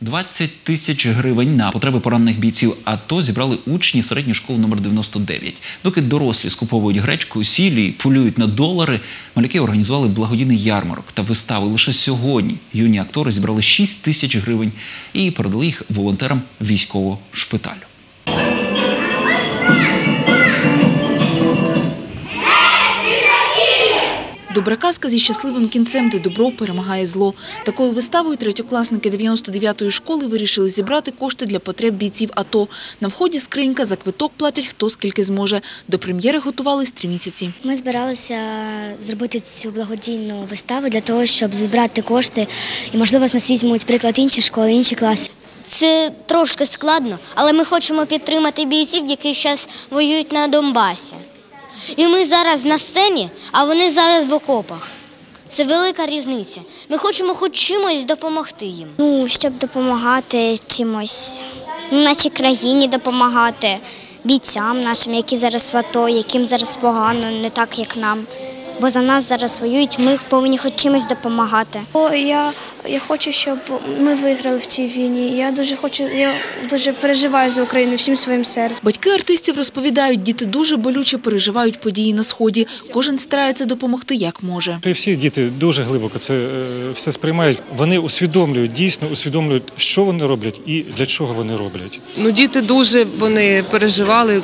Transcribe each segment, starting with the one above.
20 тисяч гривень на потреби поранених бійців АТО зібрали учні середньої школи номер 99. Доки дорослі скуповують гречку, сілі, полюють на долари, малюки організували благодійний ярмарок та вистави. Лише сьогодні юні актори зібрали 6 тисяч гривень і передали їх волонтерам військового шпиталю. Добра казка зі щасливим кінцем, де добро перемагає зло. Такою виставою третьокласники 99-ї школи вирішили зібрати кошти для потреб бійців АТО. На вході скринька, за квиток платять хто скільки зможе. До прем'єри готувались три місяці. Ми збиралися зробити цю благодійну виставу для того, щоб зібрати кошти і, можливо, з нас візьмуть приклад інші школи, інші класи. Це трошки складно, але ми хочемо підтримати бійців, які зараз воюють на Донбасі. І ми зараз на сцені, а вони зараз в окопах. Це велика різниця. Ми хочемо хоч чимось допомогти їм. Ну, щоб допомагати чимось нашій країні допомагати, бійцям нашим, які зараз в АТО, яким зараз погано, не так, як нам. Бо за нас зараз воюють, ми повинні хоч чимось допомагати. О, я, я хочу, щоб ми виграли в цій війні. Я дуже хочу, я дуже переживаю за Україну всім своїм серцем. Батьки артистів розповідають, діти дуже болюче переживають події на сході. Кожен старається допомогти як може. І всі діти дуже глибоко це е, все сприймають. Вони усвідомлюють, дійсно усвідомлюють, що вони роблять і для чого вони роблять. Ну, діти дуже вони переживали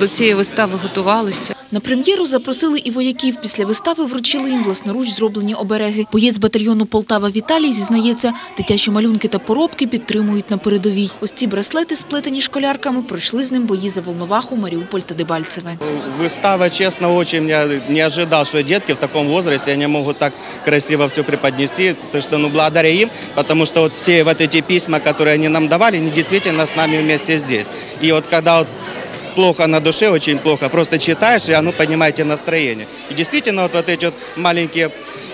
до цієї вистави, готувалися. На прем'єру запросили і вояків. Після вистави вручили їм власноруч зроблені обереги. Боєць батальйону Полтава Віталій зізнається, дитячі малюнки та поробки підтримують на передовій. Ось ці браслети, сплетені школярками, пройшли з ним бої за Волноваху, Маріуполь та Дебальцеве. Выстава, честно, очень я не ожидал, что детки в таком возрасте, они могут так красиво все преподнести, потому что, ну, благодаря им, потому что вот все вот эти письма, которые они нам давали, они действительно с нами вместе здесь. И вот когда вот плохо на душе, очень плохо, просто читаешь, и оно поднимает настроение. И действительно, вот, вот эти вот маленькие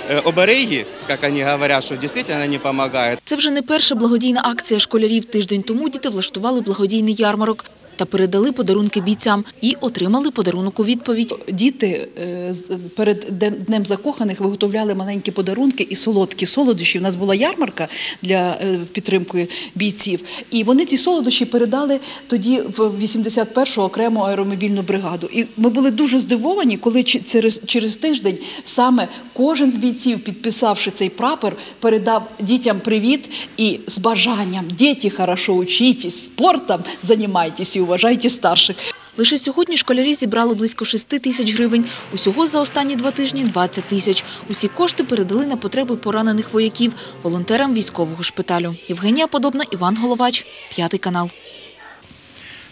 э, обереги, як вони говорять, що дійсно не допомагають. Це вже не перша благодійна акція школярів. Тиждень тому діти влаштували благодійний ярмарок та передали подарунки бійцям і отримали подарунок у відповідь. Діти е, перед Днем закоханих виготовляли маленькі подарунки і солодкі солодощі. У нас була ярмарка для е, підтримки бійців. І вони ці солодощі передали тоді в 81-му окрему аеромобільну бригаду. І ми були дуже здивовані, коли через, через тиждень саме кожен з бійців, підписавши цей прапор, передав дітям привіт і з бажанням діти, хорошо учитесь, спортом займайтесь і уважайте старших. Лише сьогодні школярі зібрали близько 6 тисяч гривень. Усього за останні два тижні 20 тисяч. Усі кошти передали на потреби поранених вояків, волонтерам військового шпиталю. Євгенія Подобна, Іван Головач, п'ятий канал.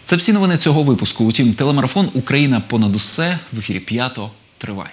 Це всі новини цього випуску. Утім, телемарафон Україна понад усе в ефірі п'ято триває.